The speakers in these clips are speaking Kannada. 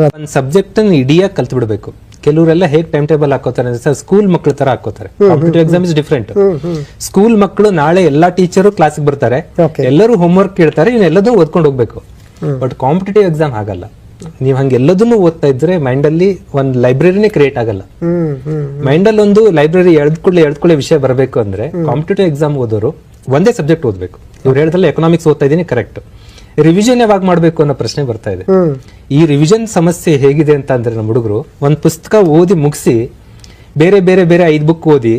ಒಂದು ಸಬ್ಜೆಕ್ಟ್ ಅನ್ನು ಇಡಿಯಾಗಿ ಕಲ್ತ್ ಬಿಡಬೇಕು ಕೆಲವರೆಲ್ಲ ಹೇಗೆ ಟೈಮ್ ಟೇಬಲ್ ಹಾಕೋತಾರೆ ಅಂದ್ರೆ ಸರ್ ಸ್ಕೂಲ್ ಮಕ್ಕಳ ತರ ಹಾಕೋತಾರೆ. Competitive exam is different school ಮಕ್ಕಳು ನಾಳೆ ಎಲ್ಲಾ ಟೀಚರು ಕ್ಲಾಸ್ಗೆ ಬರ್ತಾರೆ. ಎಲ್ಲರೂ ಹೋಮ್ವರ್ಕ್ ಕೇಳ್ತಾರೆ ಇನ್ನು ಎಲ್ಲದೂ ಓದ್ಕೊಂಡು ಹೋಗ್ಬೇಕು. ಬಟ್ ಕಾಂಪಿಟೇಟಿವ್ ಎಕ್ಸಾಮ್ ಆಗಲ್ಲ ನೀವು ಹಂಗೆ ಎಲ್ಲದನ್ನು ಓದ್ತಾ ಇದ್ರೆ ಮೈಂಡ್ ಅಲ್ಲಿ ಒಂದು ಲೈಬ್ರರಿನೇ ಕ್ರಿಯೇಟ್ ಆಗಲ್ಲ. ಮೈಂಡ್ ಅಲ್ಲಿ ಒಂದು ಲೈಬ್ರರಿ ಎಳ್ದ್ಕೊಳ್ಳಿ ಎಳ್ದ್ಕೊಳ್ಳಿ ವಿಷಯ ಬರಬೇಕು ಅಂದ್ರೆ ಕಾಂಪಿಟೇಟಿವ್ ಎಕ್ಸಾಮ್ ಓದೋರು ಒಂದೇ ಸಬ್ಜೆಕ್ಟ್ ಓದ್ಬೇಕು. ಇವ್ರು ಹೇಳಿದ್ರಲ್ಲ ಎಕನಾಮಿಕ್ಸ್ ಓದ್ತಾ ಇದೀನಿ ಕರೆಕ್ಟ್ ರಿವಿಷನ್ ಯಾವಾಗ ಮಾಡಬೇಕು ಅನ್ನೋ ಪ್ರಶ್ನೆ ಬರ್ತಾ ಇದೆ. ಈ ರಿವಿಷನ್ ಸಮಸ್ಯೆ ಹೇಗಿದೆ ಅಂತ ಅಂದ್ರೆ ನಮ್ಮ ಹುಡುಗರು ಒಂದು ಪುಸ್ತಕ ಓದಿ ಮುಗಿಸಿ ಬೇರೆ ಬೇರೆ ಬೇರೆ ಐದು ಬುಕ್ ಓದಿ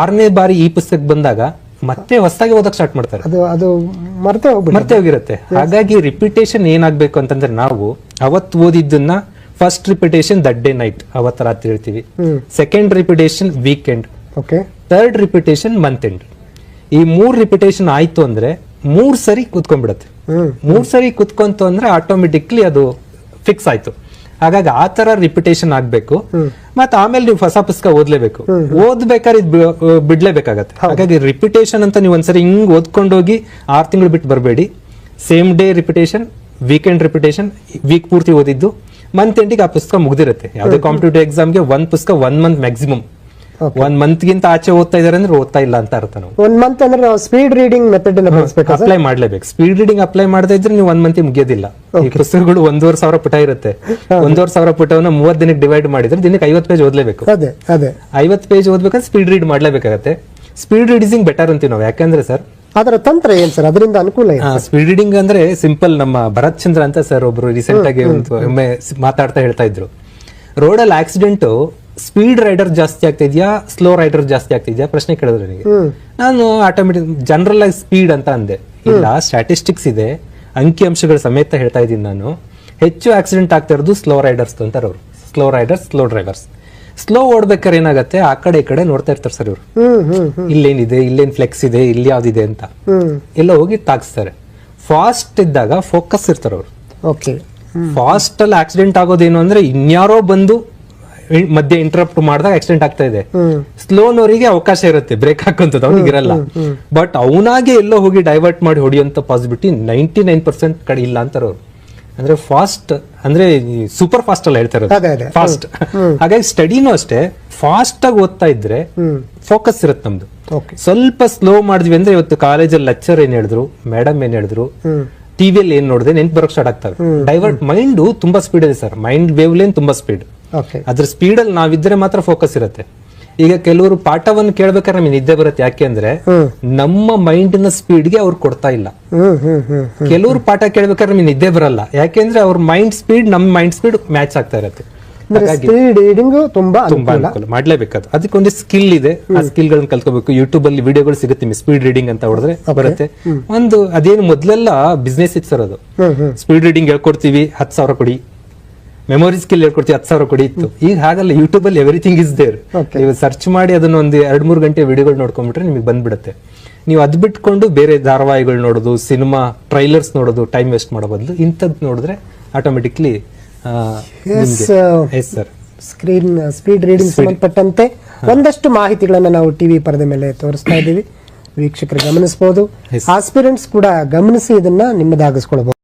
ಆರನೇ ಬಾರಿ ಈ ಪುಸ್ತಕ ಬಂದಾಗ ಮತ್ತೆ ಹೊಸದಾಗಿ ಓದಕ್ ಸ್ಟಾರ್ಟ್ ಮಾಡ್ತಾರೆ. ಅದು ಅದು ಮರ್ತೇ ಮರ್ತೆ ಹೋಗಿರುತ್ತೆ. ಹಾಗಾಗಿ ರಿಪಿಟೇಷನ್ ಏನಾಗಬೇಕು ಅಂತಂದ್ರೆ ನಾವು ಅವತ್ತು ಓದಿದ್ದನ್ನ first repetition that day night ಅವತ್ತು ರಾತ್ರಿ ಹೇಳ್ತೀವಿ. Second repetition weekend okay third repetition month end ಈ ಮೂರ್ ರಿಪಿಟೇಷನ್ ಆಯ್ತು ಅಂದ್ರೆ ಮೂರ್ ಸರಿ ಕುತ್ಕೊಂಡ್ಬಿಡತ್ತೆ. ಮೂರು ಮೂರ್ ಸರಿ ಕುತ್ಕೊಂತು ಅಂದ್ರೆ ಆಟೋಮೆಟಿಕ್ಲಿ ಅದು ಫಿಕ್ಸ್ ಆಯ್ತು. ಹಾಗಾಗಿ ಆ ತರ ರಿಪಿಟೇಷನ್ ಆಗ್ಬೇಕು. ಮತ್ತೆ ಆಮೇಲೆ ನೀವು ಹೊಸ ಪುಸ್ತಕ ಓದ್ಲೇಬೇಕು. ಓದ್ಬೇಕಾದ್ರೆ ಇದು ಬಿಡ್ಲೇಬೇಕಾಗತ್ತೆ. ಹಾಗಾಗಿ ರಿಪಿಟೇಷನ್ ಅಂತ ನೀವು ಒಂದ್ಸರಿ ಹಿಂಗ್ ಓದ್ಕೊಂಡೋಗಿ ಆರ್ ತಿಂಗಳು ಬಿಟ್ಟು ಬರಬೇಡಿ. Same day repetition weekend repetition week ಪೂರ್ತಿ ಓದಿದ್ದು ಮಂತ್ ಎಂಡಿಗೆ ಆ ಪುಸ್ತಕ ಮುಗ್ದಿರುತ್ತೆ. ಯಾವುದೇ ಕಾಂಪಿಟೇಟಿವ್ ಎಕ್ಸಾಮ್ಗೆ ಒಂದ್ ಪುಸ್ತಕ ಒನ್ ಮಂತ್ ಮ್ಯಾಕ್ಸಿಮಮ್. ಒಂದ್ ಮಂತ್ ಗಿಂತ ಆಚೆ ಓದ್ತಾ ಇದಾರೆ ಅಂದ್ರೆ ಓದ್ತಾ ಇಲ್ಲ ಅಂತ ಅರ್ಥ ನಾವು. ಒಂದ್ ಮಂತ್ ಅಂದ್ರೆ ನಾವು ಸ್ಪೀಡ್ ರೀಡಿಂಗ್ ಮೆಥಡ್ ಅನ್ನ ಬಳಸ್ಬೇಕಾ ಅಪ್ಲೈ ಮಾಡ್ಲೇಬೇಕು. ಸ್ಪೀಡ್ ರೀಡಿಂಗ್ ಅಪ್ಲೈ ಮಾಡದೇ ಇದ್ರೆ ನೀವು ಒಂದ್ ಮಂತ್ ಮುಗಿಯೋದಿಲ್ಲ. ಈ ಪುಸ್ತಕಗಳು ಒಂದೂವರೆ ಸಾವಿರ ಪುಟ ಇರುತ್ತೆ. ಒಂದೂವರೆ ಸಾವಿರ ಪುಟವನ್ನ ಮೂವತ್ ದಿನಕ್ಕೆ ಡಿವೈಡ್ ಮಾಡಿದ್ರೆ ದಿನಕ್ಕೆ ಐವತ್ ಪೇಜ್ ಓದ್ಲೇಬೇಕು. ಅದೇ ಅದೇ. ಐವತ್ ಪೇಜ್ ಓದ್ಬೇಕಂದ್ರೆ ಸ್ಪೀಡ್ ರೀಡ್ ಮಾಡ್ಲೇಬೇಕಾಗತ್ತೆ. ಸ್ಪೀಡ್ ರೀಡಿಂಗ್ ಬೆಟರ್ ಅಂತೀವಿ ನಾವು. ಯಾಕಂದ್ರೆ ಸರ್ ಅದರ ತಂತ್ರ ಏನ್ ಸರ್ ಅದರಿಂದ ಅನುಕೂಲ ಸ್ಪೀಡ್ ರೀಡಿಂಗ್ ಅಂದ್ರೆ ಸಿಂಪಲ್ ನಮ್ಮ ಭರತ್ ಚಂದ್ರ ಅಂತ ಸರ್ ಒಬ್ರು ರೀಸೆಂಟ್ ಆಗಿ ಒಮ್ಮೆ ಮಾತಾಡ್ತಾ ಹೇಳ್ತಾ ಇದ್ರು. ರೋಡಲ್ಲಿ ಆಕ್ಸಿಡೆಂಟ್ ಸ್ಪೀಡ್ ರೈಡರ್ ಜಾಸ್ತಿ ಆಗ್ತಿದ್ಯಾ ಸ್ಲೋ ರೈಡರ್ ಜಾಸ್ತಿ ಆಗ್ತಿದ್ಯಾ? ಪ್ರಶ್ನೆ ಕೇಳಿದ್ರೆ ನನಗೆ. ನಾನು ಆಟೋಮೆಟಿಕ್ ಜನರಲ್ ಆಗಿ ಸ್ಪೀಡ್ ಅಂತ ಅಂದೆ. ಇಲ್ಲ ಸ್ಟ್ಯಾಟಿಸ್ಟಿಕ್ಸ್ ಇದೆ ಅಂಕಿಅಂಶಗಳ ಸಮೇತ ಹೇಳ್ತಾ ಇದ್ದೀನಿ ನಾನು. ಹೆಚ್ಚು ಆಕ್ಸಿಡೆಂಟ್ ಆಗ್ತಾ ಇರೋದು ಸ್ಲೋ ರೈಡರ್ಸ್ ಅಂತಾರೆ ಅವರು slow riders slow drivers slow ಓಡ್ಬೇಕಾದ್ರೆ ಏನಾಗುತ್ತೆ ಆ ಕಡೆ ಈ ಕಡೆ ನೋಡ್ತಾ ಇರ್ತಾರೆ ಸರ್ ಇವರು. ಇಲ್ಲೇನಿದೆ ಇಲ್ಲೇನ್ ಫ್ಲೆಕ್ಸ್ ಇದೆ ಇಲ್ಲಿ ಯಾವ್ದಿದೆ ಅಂತ. ಎಲ್ಲ ಹೋಗಿ ತಾಗಿಸ್ತಾರೆ. ಫಾಸ್ಟ್ ಇದ್ದಾಗ ಫೋಕಸ್ ಇರ್ತಾರೆ ಅವರು. ಓಕೆ ಫಾಸ್ಟ್ ಅಲ್ಲಿ ಆಕ್ಸಿಡೆಂಟ್ ಆಗೋದೇನು ಅಂದ್ರೆ ಇನ್ಯಾರೋ ಬಂದು ಮಧ್ಯೆ ಇಂಟರಪ್ಟ್ ಮಾಡಿದಾಗ ಆಕ್ಸಿಡೆಂಟ್ ಆಗ್ತಾ ಇದೆ. ಸ್ಲೋನವರಿಗೆ ಅವಕಾಶ ಇರುತ್ತೆ ಬ್ರೇಕ್ ಹಾಕುವಂಥದ್ದು ಅವ್ನಿಗೆ ಇರಲ್ಲ. ಬಟ್ ಅವನಾಗೆ ಎಲ್ಲೋ ಹೋಗಿ ಡೈವರ್ಟ್ ಮಾಡಿ ಹೊಡಿಯುವಂತ ಪಾಸಿಬಿಲಿಟಿ ನೈಂಟಿ ನೈನ್ ಪರ್ಸೆಂಟ್ ಕಡೆ ಇಲ್ಲ ಅಂತಾರೆ ಅವ್ರು. ಅಂದ್ರೆ ಫಾಸ್ಟ್ ಅಂದ್ರೆ ಸೂಪರ್ ಫಾಸ್ಟ್ ಅಲ್ಲ ಹೇಳ್ತಾ ಇರೋದು. ಅದೇ, ಅದೇ. ಫಾಸ್ಟ್ ಹಾಗಾಗಿ ಸ್ಟಡಿನೂ ಅಷ್ಟೇ ಫಾಸ್ಟ್ ಆಗಿ ಓದ್ತಾ ಇದ್ರೆ ಫೋಕಸ್ ಇರುತ್ತೆ ನಮ್ದು. ಸ್ವಲ್ಪ ಸ್ಲೋ ಮಾಡಿದ್ವಿ ಅಂದ್ರೆ ಇವತ್ತು ಕಾಲೇಜಲ್ಲಿ ಲೆಕ್ಚರ್ ಏನ್ ಹೇಳಿದ್ರು ಮೇಡಮ್ ಏನ್ ಹೇಳಿದ್ರು ಟಿವಿಯಲ್ಲಿ ಏನ್ ನೋಡಿದೆ ನೆನ್ಪು ಬರೋಕ್ ಸ್ಟಾರ್ಟ್ ಆಗ್ತವೆ. ಡೈವರ್ಟ್ ಮೈಂಡ್ ತುಂಬಾ ಸ್ಪೀಡ್ ಇದೆ ಸರ್. ಮೈಂಡ್ ವೇವ್ ಲೇನ್ ತುಂಬಾ ಸ್ಪೀಡ್ ಅದ್ರ ಸ್ಪೀಡ್ ಅಲ್ಲಿ ನಾವಿದ್ರೆ ಮಾತ್ರ ಫೋಕಸ್ ಇರುತ್ತೆ. ಈಗ ಕೆಲವರು ಪಾಠವನ್ನು ಕೇಳ್ಬೇಕಾದ್ರೆ ನಮಗೆ ನಿದ್ದೆ ಬರುತ್ತೆ. ಯಾಕೆ ಅಂದ್ರೆ ನಮ್ಮ ಮೈಂಡ್ನ ಸ್ಪೀಡ್ಗೆ ಅವ್ರು ಕೊಡ್ತಾ ಇಲ್ಲ. ಕೆಲವರು ಪಾಠ ಕೇಳ್ಬೇಕಾದ್ರೆ ನಮಗೆ ನಿದ್ದೆ ಬರಲ್ಲ. ಯಾಕೆಂದ್ರೆ ಅವ್ರ ಮೈಂಡ್ ಸ್ಪೀಡ್ ನಮ್ಮ ಮೈಂಡ್ ಸ್ಪೀಡ್ ಮ್ಯಾಚ್ ಆಗ್ತಾ ಇರುತ್ತೆ. ಅಂದ್ರೆ ಸ್ಪೀಡ್ ರೀಡಿಂಗ್ ತುಂಬಾ ತುಂಬಾ ಅನುಕೂಲ. ಮಾಡ್ಲೇಬೇಕದು. ಅದಕ್ಕೊಂದು ಸ್ಕಿಲ್ ಇದೆ. ಆ ಸ್ಕಿಲ್ ಗಳನ್ನ ಕಲ್ತ್ಕೋಬೇಕು. ಯೂಟ್ಯೂಬ್ ಅಲ್ಲಿ ವಿಡಿಯೋಗಳು ಸಿಗುತ್ತೆ ನಿಮ್ಗೆ ಸ್ಪೀಡ್ ರೀಡಿಂಗ್ ಅಂತ ಹೊಡೆದ್ರೆ ಬರುತ್ತೆ. ಒಂದು ಅದೇನು ಮೊದ್ಲೆಲ್ಲ ಬಿಸ್ನೆಸ್ ಇತ್ತು ಸರ್ ಅದು. ಸ್ಪೀಡ್ ರೀಡಿಂಗ್ ಹೇಳ್ಕೊಡ್ತೀವಿ ಹತ್ತು ಸಾವಿರ ಕೊಡಿ. ಮೆಮೊರಿ ಸ್ಕಿಲ್ ಹೇಳ್ಕೊಡ್ತೀವಿ ಹತ್ತು ಸಾವಿರ ಕೊಡಿ ಇತ್ತು. ಈಗ ಹಾಗಲ್ಲ ಯೂಟ್ಯೂಬ್ ಅಲ್ಲಿ ಎವ್ರಿಥಿಂಗ್ ಇಸ್ ದೇರ್. ನೀವು ಸರ್ಚ್ ಮಾಡಿ ಅದನ್ನ ಒಂದು ಎರಡ್ ಮೂರು ಗಂಟೆ ವಿಡಿಯೋಗಳು ನೋಡ್ಕೊಂಡ್ಬಿಟ್ರೆ ನಿಮಗೆ ಬಂದ್ಬಿಡುತ್ತೆ. ನೀವು ಅದ್ ಬಿಟ್ಕೊಂಡು ಬೇರೆ ಧಾರಾವಾಹಿಗಳು ನೋಡೋದು ಸಿನಿಮಾ ಟ್ರೈಲರ್ಸ್ ನೋಡೋದು ಟೈಮ್ ವೇಸ್ಟ್ ಮಾಡೋ ಬದಲು ಇಂಥದ್ ನೋಡಿದ್ರೆ automatically sir screen speed reading ಸಂಬಂಧಪಟ್ಟಂತೆ ಒಂದಷ್ಟು ಮಾಹಿತಿಗಳನ್ನು ನಾವು ಟಿವಿ ಪರದೆ ಮೇಲೆ ತೋರಿಸ್ತಾ ಇದ್ದೀವಿ. ವೀಕ್ಷಕರು ಗಮನಿಸಬಹುದು ಆಸ್ಪಿರೆಂಟ್ಸ್ ಕೂಡ ಗಮನಿಸಿ ಇದನ್ನ ನಿಮ್ಮದಾಗಿಸ್ಕೊಳ್ಬಹುದು